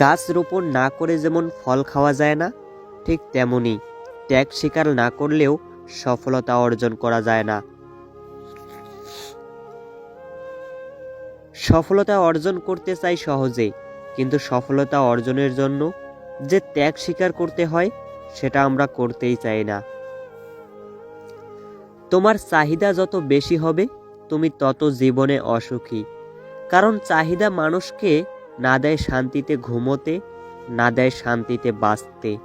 গাছ রোপণ না করে যেমন ফল খাওয়া যায় না, ঠিক তেমনি ত্যাগ স্বীকার না করলেও সফলতা অর্জন করা যায় না। সফলতা অর্জন করতে চাই সহজে, কিন্তু সফলতা অর্জনের জন্য যে ত্যাগ স্বীকার করতে হয়, সেটা আমরা করতেই চাই না। তোমার চাহিদা যত বেশি হবে, তুমি তত জীবনে অসুখী। কারণ চাহিদা মানুষকে না দেয় শান্তিতে ঘুমোতে, না দেয় শান্তিতে বাঁচতে।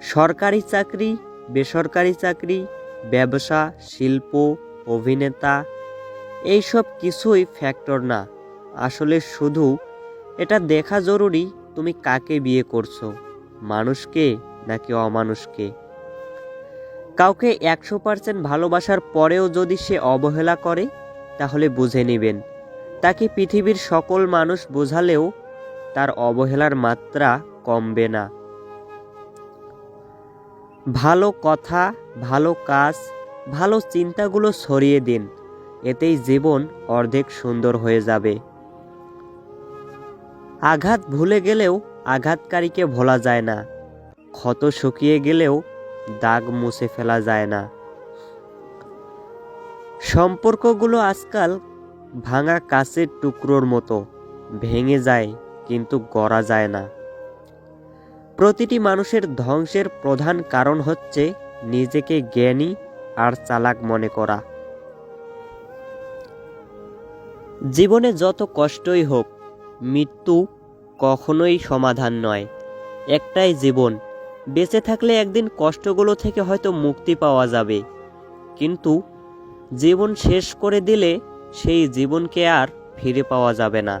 সরকারি চাকরি, বেসরকারি চাকরি, ব্যবসা, শিল্প, অভিনেতা, এইসব কিছুই ফ্যাক্টর না। আসলে শুধু এটা দেখা জরুরি তুমি কাকে বিয়ে করছ, মানুষকে নাকি অমানুষকে? কাউকে একশো পার্সেন্ট ভালোবাসার পরেও যদি সে অবহেলা করে, তাহলে বুঝে নেবেন। তাকে পৃথিবীর সকল মানুষ বোঝালেও তার অবহেলার মাত্রা কমবে না। ভালো কথা, ভালো কাজ, ভালো চিন্তাগুলো ছড়িয়ে দিন, এতেই জীবন অর্ধেক সুন্দর হয়ে যাবে। আঘাত ভুলে গেলেও আঘাতকারীকে ভোলা যায় না। ক্ষত শুকিয়ে গেলেও দাগ মুছে ফেলা যায় না। সম্পর্কগুলো আজকাল ভাঙা কাচের টুকরোর মতো, ভেঙে যায় কিন্তু গড়া যায় না। প্রতিটি মানুষের ধ্বংসের প্রধান কারণ হচ্ছে নিজেকে জ্ঞানী আর চালাক মনে করা। জীবনে যত কষ্টই হোক, মৃত্যু কখনোই সমাধান নয়। একটাই জীবন, বেঁচে থাকলে একদিন কষ্টগুলো থেকে হয়তো মুক্তি পাওয়া যাবে। কিন্তু জীবন শেষ করে দিলে সেই জীবনকে আর ফিরে পাওয়া যাবে না।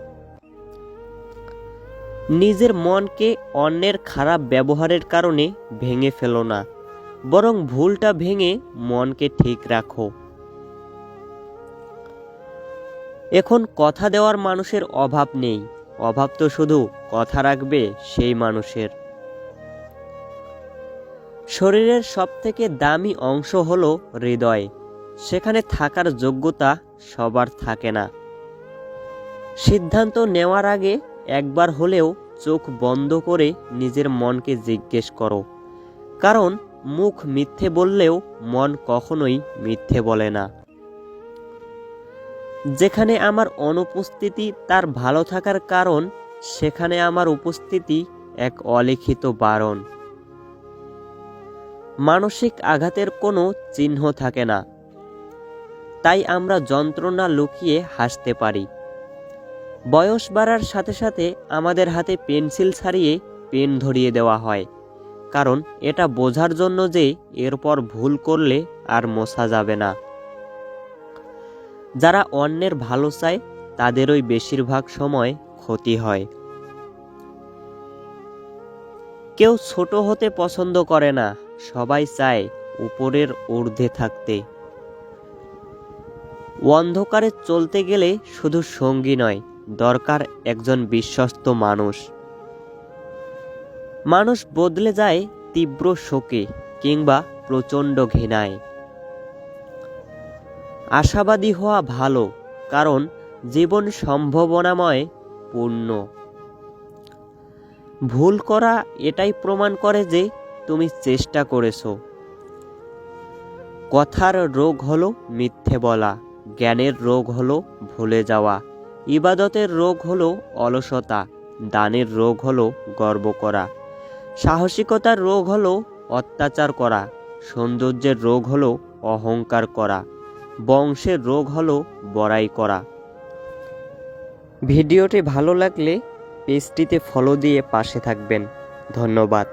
নিজের মনকে অন্যের খারাপ ব্যবহারের কারণে ভেঙে ফেলো না, বরং ভুলটা ভেঙে মনকে ঠিক রাখো। এখন কথা দেওয়ার মানুষের অভাব নেই, অভাব তো শুধু কথা রাখবে সেই মানুষের। শরীরের সবথেকে দামি অংশ হলো হৃদয় সেখানে থাকার যোগ্যতা সবার থাকে না। সিদ্ধান্ত নেওয়ার আগে একবার হলেও চোখ বন্ধ করে নিজের মনকে জিজ্ঞেস করো। কারণ মুখ মিথ্যে বললেও মন কখনোই মিথ্যে বলে না। যেখানে আমার অনুপস্থিতি তার ভালো থাকার কারণ, সেখানে আমার উপস্থিতি এক অলিখিত বারণ। মানসিক আঘাতের কোনো চিহ্ন থাকে না। তাই আমরা যন্ত্রণা লুকিয়ে হাসতে পারি। বয়স বাড়ার সাথে সাথে আমাদের হাতে পেন্সিল ছাড়িয়ে পেন ধরিয়ে দেওয়া হয়, কারণ এটা বোঝার জন্য যে এরপর ভুল করলে আর মোছা যাবে না। যারা অন্যের ভালো চায়, তাদেরই বেশিরভাগ সময় ক্ষতি হয়। কেউ ছোট হতে পছন্দ করে না, সবাই চায় উপরের ঊর্ধ্বে থাকতে। অন্ধকারে চলতে গেলে শুধু সঙ্গী নয়, দরকার একজন বিশ্বস্ত মানুষ। মানুষ বদলে যায় তীব্র শোকে কিংবা প্রচণ্ড ঘৃণায়। আশাবাদী হওয়া ভালো, কারণ জীবন সম্ভাবনাময়, পূর্ণ। ভুল করা এটাই প্রমাণ করে যে তুমি চেষ্টা করেছ। কথার রোগ হলো মিথ্যে বলা। জ্ঞানের রোগ হলো ভুলে যাওয়া। ইবাদতের রোগ হলো অলসতা, দানের রোগ হলো গর্ব করা। সাহসিকতার রোগ হলো অত্যাচার করা, সৌন্দর্যের রোগ হলো অহংকার করা, বংশের রোগ হলো বড়াই করা। ভিডিওটি ভালো লাগলে পেজটিতে ফলো দিয়ে পাশে থাকবেন। ধন্যবাদ।